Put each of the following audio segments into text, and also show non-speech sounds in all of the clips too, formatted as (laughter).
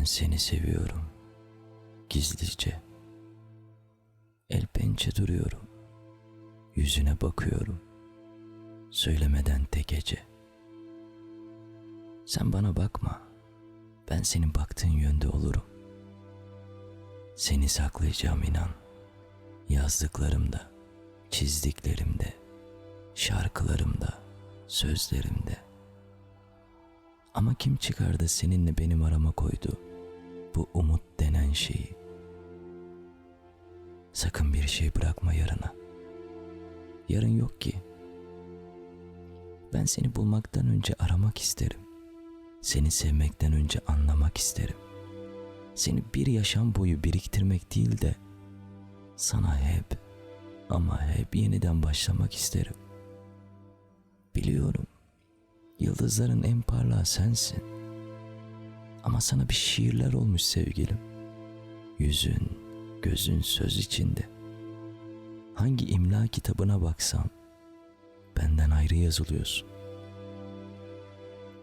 Ben seni seviyorum. Gizlice. El pençe duruyorum. Yüzüne bakıyorum. Söylemeden tek gece. Sen bana bakma. Ben senin baktığın yönde olurum. Seni saklayacağım inan. Yazdıklarımda, çizdiklerimde, şarkılarımda, sözlerimde. Ama kim çıkardı seninle benim arama koydu bu umut denen şeyi? Sakın bir şey bırakma yarına. Yarın yok ki. Ben seni bulmaktan önce aramak isterim. Seni sevmekten önce anlamak isterim. Seni bir yaşam boyu biriktirmek değil de sana hep ama hep yeniden başlamak isterim. Biliyorum. Yıldızların en parlağı sensin. Ama sana bir şiirler olmuş sevgilim. Yüzün, gözün söz içinde. Hangi imla kitabına baksam benden ayrı yazılıyorsun.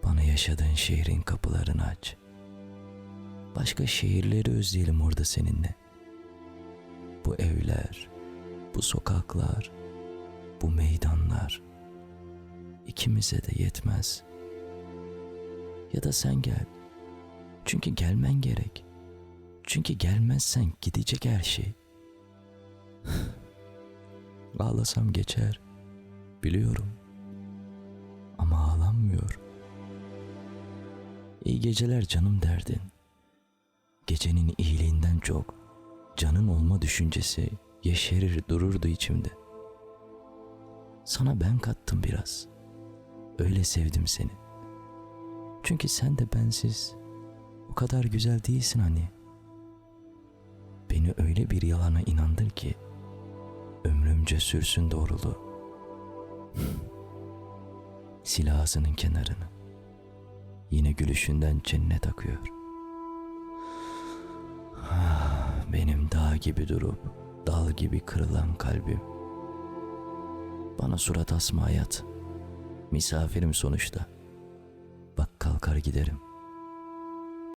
Bana yaşadığın şehrin kapılarını aç. Başka şehirleri özleyelim orada seninle. Bu evler, bu sokaklar, bu meydanlar ikimize de yetmez. Ya da sen gel. Çünkü gelmen gerek. Çünkü gelmezsen gidecek her şey. (laughs) Ağlasam geçer. Biliyorum. Ama ağlanmıyor. İyi geceler canım derdin. Gecenin iyiliğinden çok canın olma düşüncesi yeşerir dururdu içimde. Sana ben kattım biraz. Öyle sevdim seni. Çünkü sen de bensiz kadar güzel değilsin hani. Beni öyle bir yalana inandır ki ömrümce sürsün doğruluğu. (laughs) Sil ağzının kenarını. Yine gülüşünden cennet akıyor. Ah, Benim dağ gibi durup dal gibi kırılan kalbim. Bana surat asma hayat. Misafirim sonuçta. Bak kalkar giderim.